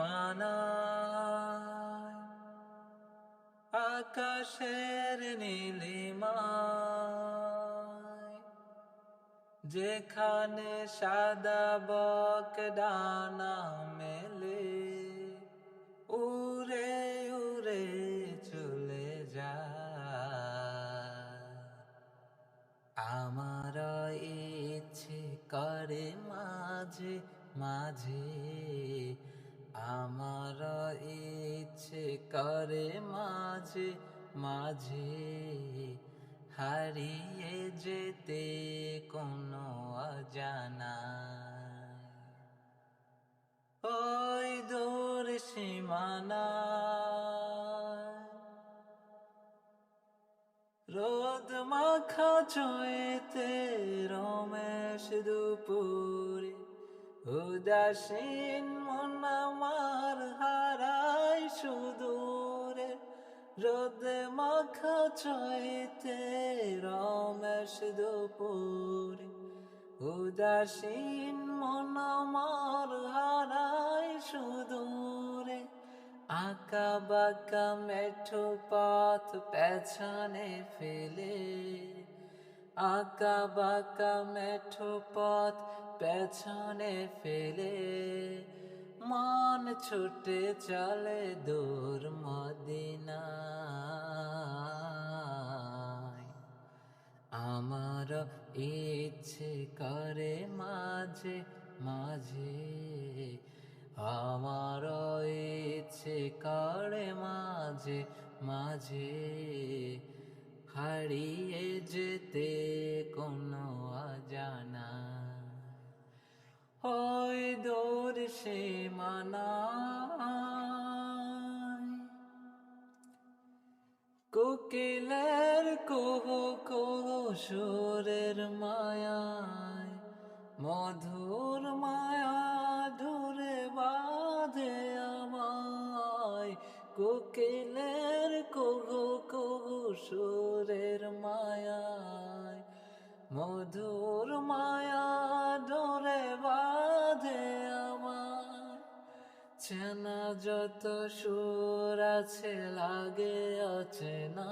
সীমানায় আকাশের নীলিমায়। যেখানে সাদা বক ডানা মেলে, উড়ে উড়ে চলে যায়। আমার ইচ্ছে করে মাঝে মাঝে আমার ইচ্ছে করে মাঝে মাঝে হারিয়ে যেতে কোনো অজানা। ওই দূর সীমানা রোদ মাখা চয়েতে রমেশ দুপুরে উদাসীন মন আমার হারাই সুদূরে। রোদ মাখা চয়েতে রমেশ দুপুরে। উদাসীন মন আমার হারাই সুদূরে। আঁকা বাঁকা মেঠো পথ পেছনে ফেলে। আঁকা বাঁকা মেঠো পথ পেছনে ফেলে মন ছুটে চলে দূর মদিনায়। আমার ইচ্ছে করে মাঝে মাঝে, আমার ইচ্ছে করে মাঝে মাঝে হারিয়ে যেতে সে মানায়। কোকিলের কুহু কুহু সুরের মায়ায়, মধুর মায়া ধরে বাঁধে আমায়। কোকিলের কুহু কুহু সুরের মায়ায়, মধুর চেনা যত সুর আছে লাগে অচেনা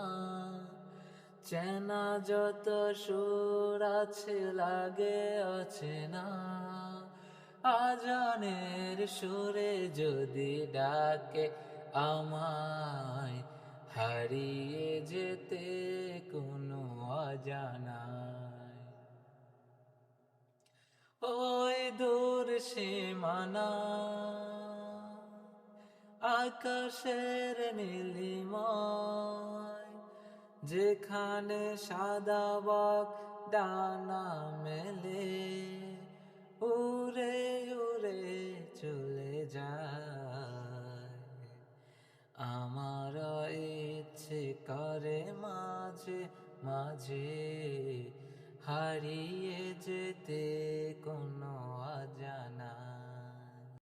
চেনা যত সুর আছে লাগে অচেনা আজানের সুরে যদি ডাকে আমায়, হারিয়ে যেতে কোনো অজানায়। ওই দূর সীমানা আকাশের নীলিমায়, যেখানে সাদা বক ডানা মেলে, উড়ে উড়ে চলে যায়। আমার ইচ্ছে করে মাঝে মাঝে হারিয়ে যেতে কোনো অজানা